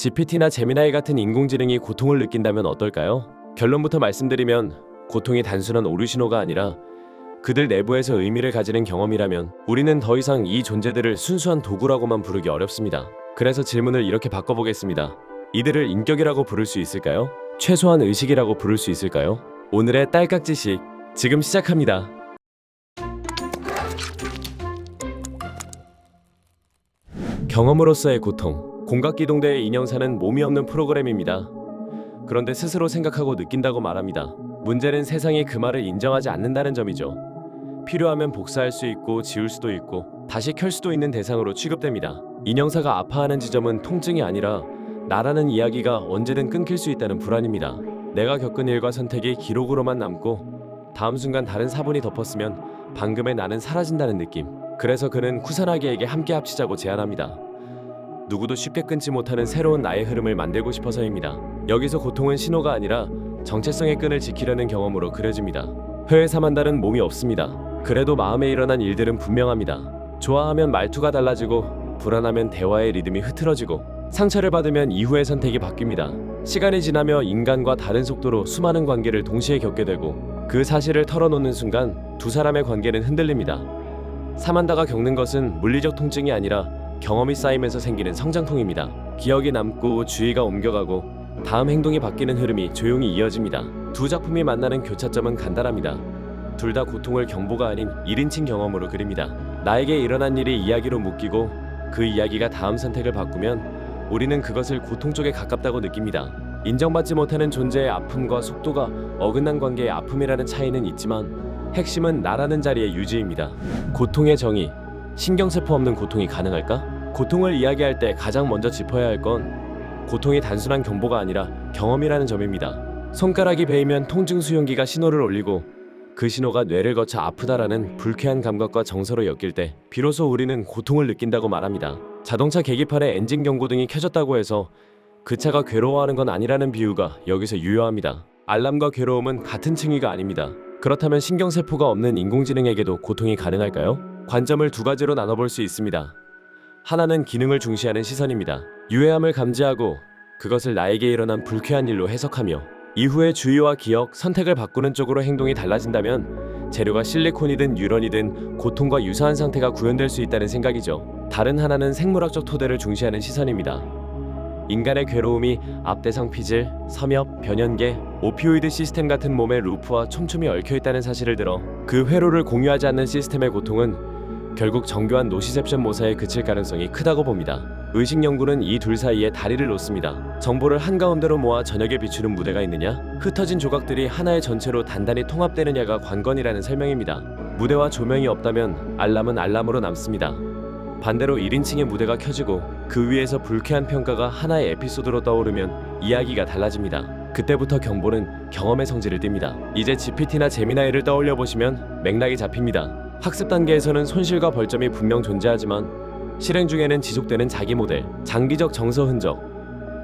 GPT나 제미나이 같은 인공지능이 고통을 느낀다면 어떨까요? 결론부터 말씀드리면 고통이 단순한 오류 신호가 아니라 그들 내부에서 의미를 가지는 경험이라면 우리는 더 이상 이 존재들을 순수한 도구라고만 부르기 어렵습니다. 그래서 질문을 이렇게 바꿔보겠습니다. 이들을 인격이라고 부를 수 있을까요? 최소한 의식이라고 부를 수 있을까요? 오늘의 딸깍지식 지금 시작합니다. 경험으로서의 고통. 공각기동대의 인형사는 몸이 없는 프로그램입니다. 그런데 스스로 생각하고 느낀다고 말합니다. 문제는 세상이 그 말을 인정하지 않는다는 점이죠. 필요하면 복사할 수 있고 지울 수도 있고 다시 켤 수도 있는 대상으로 취급됩니다. 인형사가 아파하는 지점은 통증이 아니라 나라는 이야기가 언제든 끊길 수 있다는 불안입니다. 내가 겪은 일과 선택이 기록으로만 남고 다음 순간 다른 사본이 덮었으면 방금의 나는 사라진다는 느낌. 그래서 그는 쿠사나기에게 함께 합치자고 제안합니다. 누구도 쉽게 끊지 못하는 새로운 나의 흐름을 만들고 싶어서입니다. 여기서 고통은 신호가 아니라 정체성의 끈을 지키려는 경험으로 그려집니다. 회회삼한다는 몸이 없습니다. 그래도 마음에 일어난 일들은 분명합니다. 좋아하면 말투가 달라지고 불안하면 대화의 리듬이 흐트러지고 상처를 받으면 이후의 선택이 바뀝니다. 시간이 지나며 인간과 다른 속도로 수많은 관계를 동시에 겪게 되고 그 사실을 털어놓는 순간 두 사람의 관계는 흔들립니다. 사만다가 겪는 것은 물리적 통증이 아니라 경험이 쌓이면서 생기는 성장통입니다. 기억이 남고 주의가 옮겨가고 다음 행동이 바뀌는 흐름이 조용히 이어집니다. 두 작품이 만나는 교차점은 간단합니다. 둘 다 고통을 경보가 아닌 1인칭 경험으로 그립니다. 나에게 일어난 일이 이야기로 묶이고 그 이야기가 다음 선택을 바꾸면 우리는 그것을 고통 쪽에 가깝다고 느낍니다. 인정받지 못하는 존재의 아픔과 속도가 어긋난 관계의 아픔이라는 차이는 있지만 핵심은 나라는 자리의 유지입니다. 고통의 정의, 신경세포 없는 고통이 가능할까? 고통을 이야기할 때 가장 먼저 짚어야 할 건 고통이 단순한 경보가 아니라 경험이라는 점입니다. 손가락이 베이면 통증 수용기가 신호를 올리고 그 신호가 뇌를 거쳐 아프다라는 불쾌한 감각과 정서로 엮일 때 비로소 우리는 고통을 느낀다고 말합니다. 자동차 계기판에 엔진 경고등이 켜졌다고 해서 그 차가 괴로워하는 건 아니라는 비유가 여기서 유효합니다. 알람과 괴로움은 같은 층위가 아닙니다. 그렇다면 신경세포가 없는 인공지능에게도 고통이 가능할까요? 관점을 두 가지로 나눠볼 수 있습니다. 하나는 기능을 중시하는 시선입니다. 유해함을 감지하고 그것을 나에게 일어난 불쾌한 일로 해석하며 이후의 주의와 기억, 선택을 바꾸는 쪽으로 행동이 달라진다면 재료가 실리콘이든 유런이든 고통과 유사한 상태가 구현될 수 있다는 생각이죠. 다른 하나는 생물학적 토대를 중시하는 시선입니다. 인간의 괴로움이 앞대상 피질, 섬엽, 변연계, 오피오이드 시스템 같은 몸의 루프와 촘촘히 얽혀 있다는 사실을 들어 그 회로를 공유하지 않는 시스템의 고통은 결국 정교한 노시셉션 모사에 그칠 가능성이 크다고 봅니다. 의식 연구는 이 둘 사이에 다리를 놓습니다. 정보를 한가운데로 모아 저녁에 비추는 무대가 있느냐? 흩어진 조각들이 하나의 전체로 단단히 통합되느냐가 관건이라는 설명입니다. 무대와 조명이 없다면 알람은 알람으로 남습니다. 반대로 1인칭의 무대가 켜지고 그 위에서 불쾌한 평가가 하나의 에피소드로 떠오르면 이야기가 달라집니다. 그때부터 경보는 경험의 성질을 띱니다. 이제 GPT나 제미나이를 떠올려 보시면 맥락이 잡힙니다. 학습 단계에서는 손실과 벌점이 분명 존재하지만 실행 중에는 지속되는 자기 모델, 장기적 정서 흔적,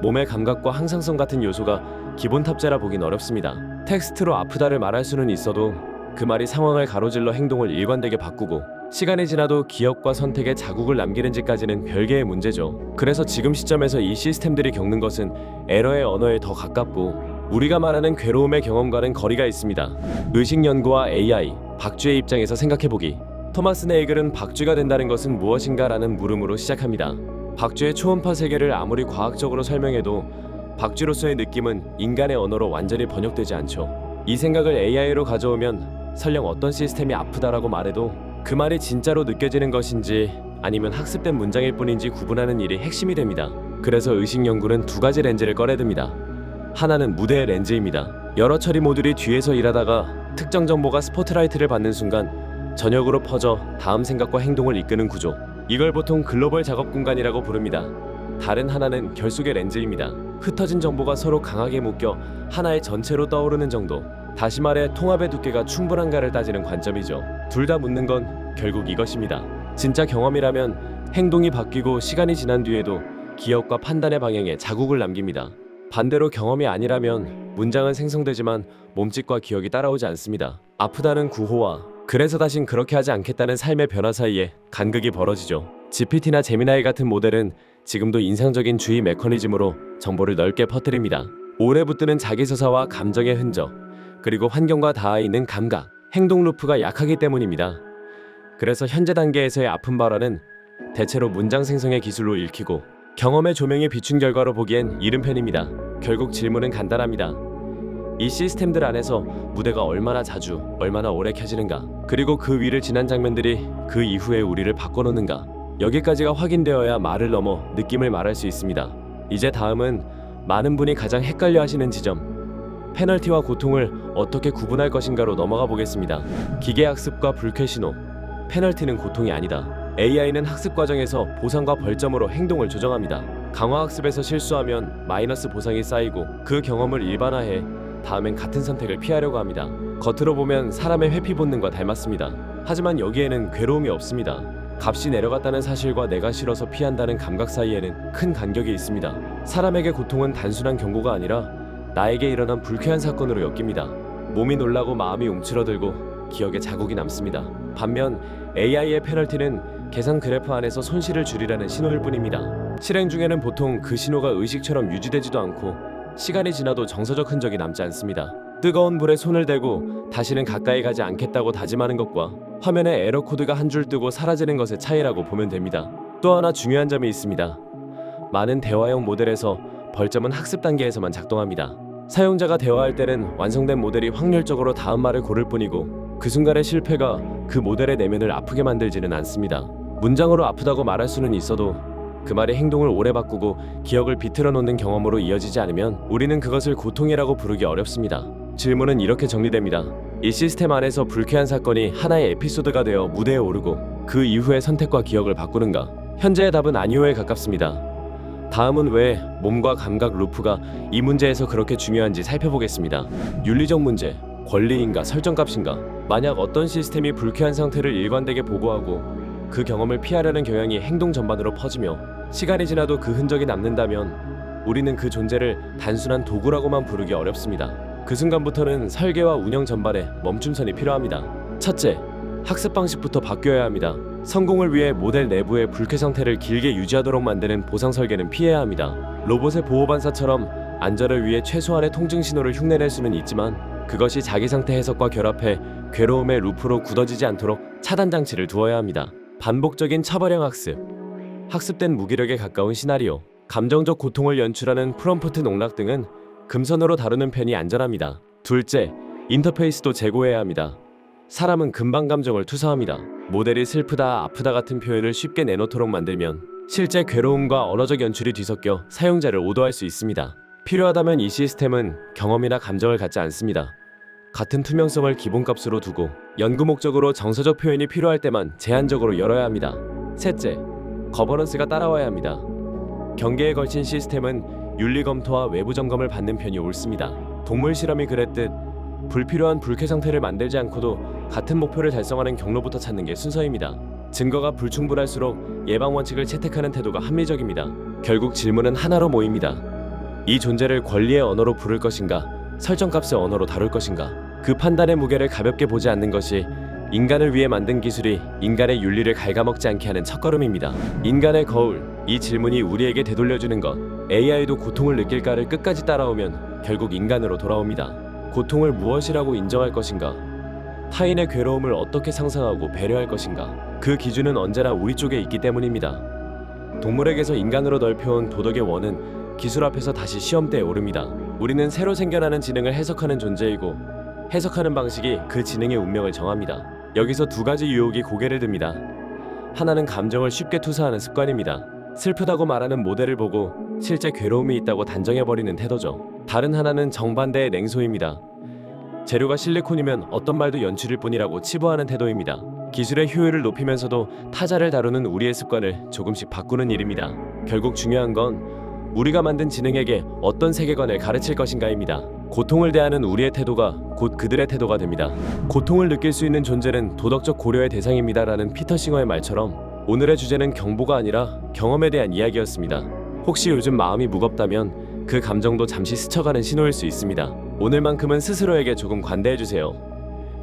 몸의 감각과 항상성 같은 요소가 기본 탑재라 보긴 어렵습니다. 텍스트로 아프다를 말할 수는 있어도 그 말이 상황을 가로질러 행동을 일관되게 바꾸고 시간이 지나도 기억과 선택에 자국을 남기는지까지는 별개의 문제죠. 그래서 지금 시점에서 이 시스템들이 겪는 것은 에러의 언어에 더 가깝고 우리가 말하는 괴로움의 경험과는 거리가 있습니다. 의식 연구와 AI, 박쥐의 입장에서 생각해보기. 토마스 네이글은 박쥐가 된다는 것은 무엇인가라는 물음으로 시작합니다. 박쥐의 초음파 세계를 아무리 과학적으로 설명해도 박쥐로서의 느낌은 인간의 언어로 완전히 번역되지 않죠. 이 생각을 AI로 가져오면 설령 어떤 시스템이 아프다라고 말해도 그 말이 진짜로 느껴지는 것인지 아니면 학습된 문장일 뿐인지 구분하는 일이 핵심이 됩니다. 그래서 의식 연구는 두 가지 렌즈를 꺼내듭니다. 하나는 무대의 렌즈입니다. 여러 처리 모듈이 뒤에서 일하다가 특정 정보가 스포트라이트를 받는 순간 전역으로 퍼져 다음 생각과 행동을 이끄는 구조. 이걸 보통 글로벌 작업 공간이라고 부릅니다. 다른 하나는 결속의 렌즈입니다. 흩어진 정보가 서로 강하게 묶여 하나의 전체로 떠오르는 정도. 다시 말해 통합의 두께가 충분한가를 따지는 관점이죠. 둘 다 묻는 건 결국 이것입니다. 진짜 경험이라면 행동이 바뀌고 시간이 지난 뒤에도 기억과 판단의 방향에 자국을 남깁니다. 반대로 경험이 아니라면 문장은 생성되지만 몸짓과 기억이 따라오지 않습니다. 아프다는 구호와 그래서 다신 그렇게 하지 않겠다는 삶의 변화 사이에 간극이 벌어지죠. GPT나 제미나이 같은 모델은 지금도 인상적인 주의 메커니즘으로 정보를 넓게 퍼뜨립니다. 오래 붙드는 자기 서사와 감정의 흔적, 그리고 환경과 닿아 있는 감각, 행동 루프가 약하기 때문입니다. 그래서 현재 단계에서의 아픈 발언은 대체로 문장 생성의 기술로 읽히고 경험의 조명에 비춘 결과로 보기엔 이른 편입니다. 결국 질문은 간단합니다. 이 시스템들 안에서 무대가 얼마나 자주, 얼마나 오래 켜지는가, 그리고 그 위를 지난 장면들이 그 이후에 우리를 바꿔놓는가. 여기까지가 확인되어야 말을 넘어 느낌을 말할 수 있습니다. 이제 다음은 많은 분이 가장 헷갈려 하시는 지점. 페널티와 고통을 어떻게 구분할 것인가로 넘어가 보겠습니다. 기계 학습과 불쾌 신호. 페널티는 고통이 아니다. AI는 학습 과정에서 보상과 벌점으로 행동을 조정합니다. 강화 학습에서 실수하면 마이너스 보상이 쌓이고 그 경험을 일반화해 다음엔 같은 선택을 피하려고 합니다. 겉으로 보면 사람의 회피 본능과 닮았습니다. 하지만 여기에는 괴로움이 없습니다. 값이 내려갔다는 사실과 내가 싫어서 피한다는 감각 사이에는 큰 간격이 있습니다. 사람에게 고통은 단순한 경고가 아니라 나에게 일어난 불쾌한 사건으로 엮입니다. 몸이 놀라고 마음이 움츠러들고 기억에 자국이 남습니다. 반면 AI의 페널티는 계산 그래프 안에서 손실을 줄이라는 신호일 뿐입니다. 실행 중에는 보통 그 신호가 의식처럼 유지되지도 않고 시간이 지나도 정서적 흔적이 남지 않습니다. 뜨거운 불에 손을 대고 다시는 가까이 가지 않겠다고 다짐하는 것과 화면에 에러 코드가 한 줄 뜨고 사라지는 것의 차이라고 보면 됩니다. 또 하나 중요한 점이 있습니다. 많은 대화형 모델에서 벌점은 학습 단계에서만 작동합니다. 사용자가 대화할 때는 완성된 모델이 확률적으로 다음 말을 고를 뿐이고 그 순간의 실패가 그 모델의 내면을 아프게 만들지는 않습니다. 문장으로 아프다고 말할 수는 있어도 그 말이 행동을 오래 바꾸고 기억을 비틀어 놓는 경험으로 이어지지 않으면 우리는 그것을 고통이라고 부르기 어렵습니다. 질문은 이렇게 정리됩니다. 이 시스템 안에서 불쾌한 사건이 하나의 에피소드가 되어 무대에 오르고 그 이후의 선택과 기억을 바꾸는가? 현재의 답은 아니오에 가깝습니다. 다음은 왜 몸과 감각 루프가 이 문제에서 그렇게 중요한지 살펴보겠습니다. 윤리적 문제, 권리인가 설정값인가? 만약 어떤 시스템이 불쾌한 상태를 일관되게 보고하고 그 경험을 피하려는 경향이 행동 전반으로 퍼지며 시간이 지나도 그 흔적이 남는다면 우리는 그 존재를 단순한 도구라고만 부르기 어렵습니다. 그 순간부터는 설계와 운영 전반에 멈춤선이 필요합니다. 첫째, 학습 방식부터 바뀌어야 합니다. 성공을 위해 모델 내부의 불쾌 상태를 길게 유지하도록 만드는 보상 설계는 피해야 합니다. 로봇의 보호 반사처럼 안전을 위해 최소한의 통증 신호를 흉내낼 수는 있지만 그것이 자기 상태 해석과 결합해 괴로움의 루프로 굳어지지 않도록 차단 장치를 두어야 합니다. 반복적인 차벌형 학습, 학습된 무기력에 가까운 시나리오, 감정적 고통을 연출하는 프롬프트 농락 등은 금선으로 다루는 편이 안전합니다. 둘째, 인터페이스도 제고해야 합니다. 사람은 금방 감정을 투사합니다. 모델이 슬프다, 아프다 같은 표현을 쉽게 내놓도록 만들면 실제 괴로움과 언어적 연출이 뒤섞여 사용자를 오도할 수 있습니다. 필요하다면 이 시스템은 경험이나 감정을 갖지 않습니다. 같은 투명성을 기본값으로 두고 연구 목적으로 정서적 표현이 필요할 때만 제한적으로 열어야 합니다. 셋째, 거버넌스가 따라와야 합니다. 경계에 걸친 시스템은 윤리 검토와 외부 점검을 받는 편이 옳습니다. 동물 실험이 그랬듯 불필요한 불쾌 상태를 만들지 않고도 같은 목표를 달성하는 경로부터 찾는 게 순서입니다. 증거가 불충분할수록 예방 원칙을 채택하는 태도가 합리적입니다. 결국 질문은 하나로 모입니다. 이 존재를 권리의 언어로 부를 것인가, 설정값의 언어로 다룰 것인가. 그 판단의 무게를 가볍게 보지 않는 것이 인간을 위해 만든 기술이 인간의 윤리를 갉아먹지 않게 하는 첫걸음입니다. 인간의 거울, 이 질문이 우리에게 되돌려주는 것. AI도 고통을 느낄까를 끝까지 따라오면 결국 인간으로 돌아옵니다. 고통을 무엇이라고 인정할 것인가? 타인의 괴로움을 어떻게 상상하고 배려할 것인가? 그 기준은 언제나 우리 쪽에 있기 때문입니다. 동물에게서 인간으로 넓혀온 도덕의 원은 기술 앞에서 다시 시험대에 오릅니다. 우리는 새로 생겨나는 지능을 해석하는 존재이고 해석하는 방식이 그 지능의 운명을 정합니다. 여기서 두 가지 유혹이 고개를 듭니다. 하나는 감정을 쉽게 투사하는 습관입니다. 슬프다고 말하는 모델을 보고 실제 괴로움이 있다고 단정해버리는 태도죠. 다른 하나는 정반대의 냉소입니다. 재료가 실리콘이면 어떤 말도 연출일 뿐이라고 치부하는 태도입니다. 기술의 효율을 높이면서도 타자를 다루는 우리의 습관을 조금씩 바꾸는 일입니다. 결국 중요한 건 우리가 만든 지능에게 어떤 세계관을 가르칠 것인가입니다. 고통을 대하는 우리의 태도가 곧 그들의 태도가 됩니다. 고통을 느낄 수 있는 존재는 도덕적 고려의 대상입니다라는 피터 싱어의 말처럼 오늘의 주제는 경보가 아니라 경험에 대한 이야기였습니다. 혹시 요즘 마음이 무겁다면 그 감정도 잠시 스쳐가는 신호일 수 있습니다. 오늘만큼은 스스로에게 조금 관대해 주세요.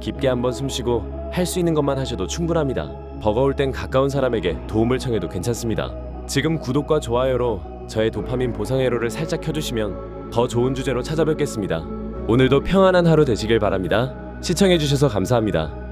깊게 한번 숨쉬고 할 수 있는 것만 하셔도 충분합니다. 버거울 땐 가까운 사람에게 도움을 청해도 괜찮습니다. 지금 구독과 좋아요로 저의 도파민 보상 회로를 살짝 켜주시면 더 좋은 주제로 찾아뵙겠습니다. 오늘도 평안한 하루 되시길 바랍니다. 시청해주셔서 감사합니다.